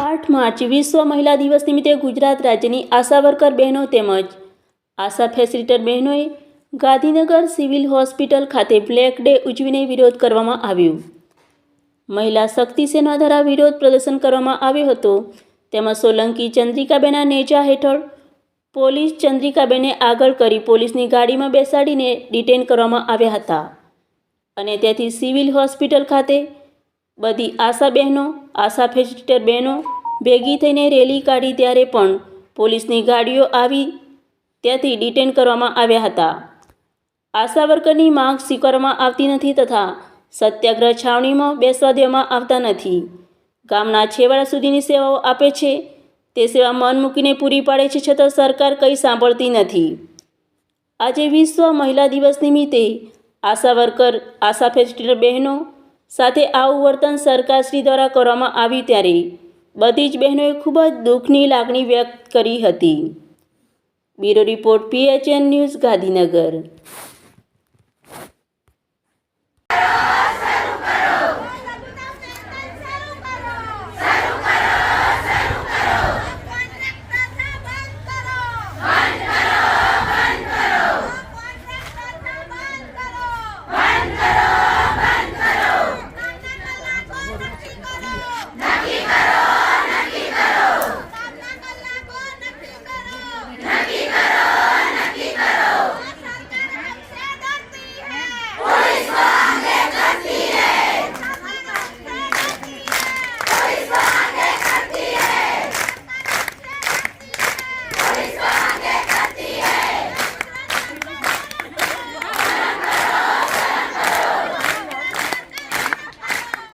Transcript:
આઠ માર્ચ વિશ્વ મહિલા દિવસ નિમિત્તે ગુજરાત રાજ્યની આશા વર્કર બહેનો તેમજ આશા ફેસિલિટર બહેનોએ ગાંધીનગર સિવિલ હોસ્પિટલ ખાતે બ્લેક ડે ઉજવીને વિરોધ કરવામાં આવ્યો. મહિલા શક્તિ સેના દ્વારા વિરોધ પ્રદર્શન કરવામાં આવ્યો હતો. તેમાં સોલંકી ચંદ્રિકાબેના નેજા હેઠળ પોલીસ ચંદ્રિકાબેને આગળ કરી પોલીસની ગાડીમાં બેસાડીને ડિટેન કરવામાં આવ્યા હતા. અને તેથી સિવિલ હોસ્પિટલ ખાતે બધી આશા બહેનો, આશા ફેસિલિટર બહેનો ભેગી થઈને રેલી કાઢી ત્યારે પણ પોલીસની ગાડીઓ આવી ત્યાંથી ડિટેન કરવામાં આવ્યા હતા. આશા વર્કરની માંગ સ્વીકારવામાં આવતી નથી તથા સત્યાગ્રહ છાવણીમાં બેસવા દેવામાં આવતા નથી. ગામના છેવાડા સુધીની સેવાઓ આપે છે. તે સેવા મન મૂકીને પૂરી પાડે છે છતાં સરકાર કંઈ સાંભળતી નથી. આજે વિશ્વ મહિલા દિવસ નિમિત્તે આશા વર્કર આશા ફેસ્ટિવલ બહેનો સાથે આવું વર્તન સરકારશ્રી દ્વારા કરવામાં આવ્યું ત્યારે બધી જ બહેનોએ ખૂબ જ દુઃખની લાગણી વ્યક્ત કરી હતી. Bureau report P H N news Gandhinagar.